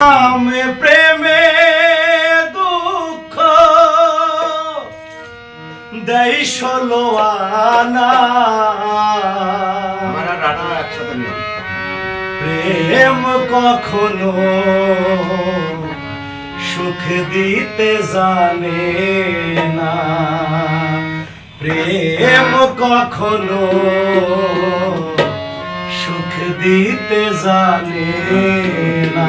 আমি প্রেমে দুঃখ দেই ষোলো আনা প্রেম কখনো সুখ দিতে জানে না। প্রেম কখনো সুখ দিতে জানে না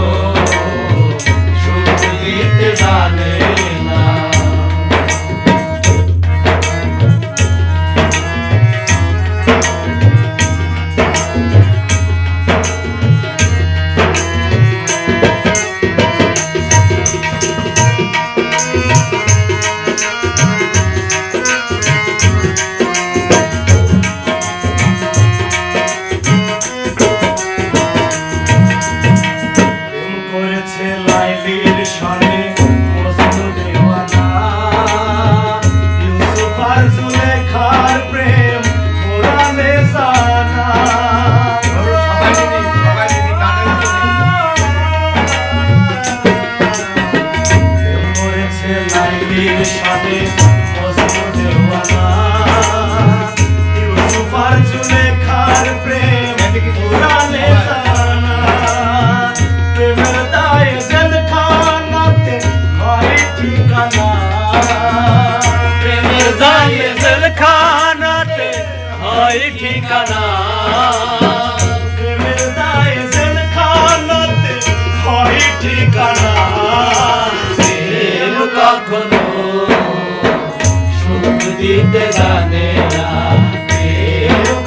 মানে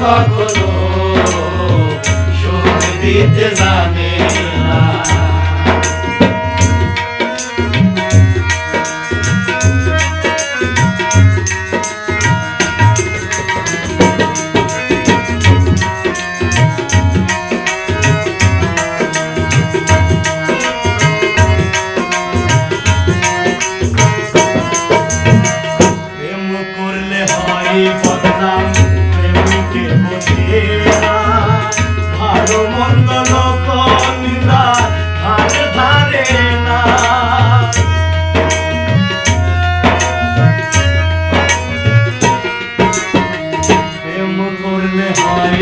কখনো সুখ দিতে জানে না।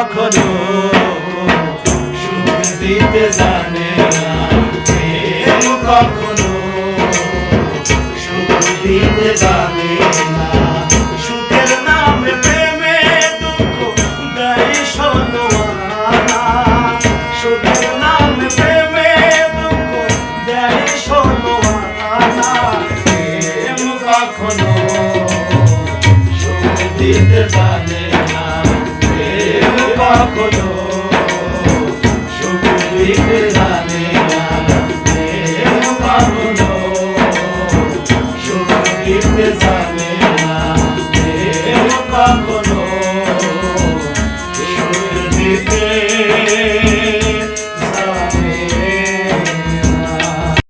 কখনো সুখ দিতে জানে না। কখনো সুখ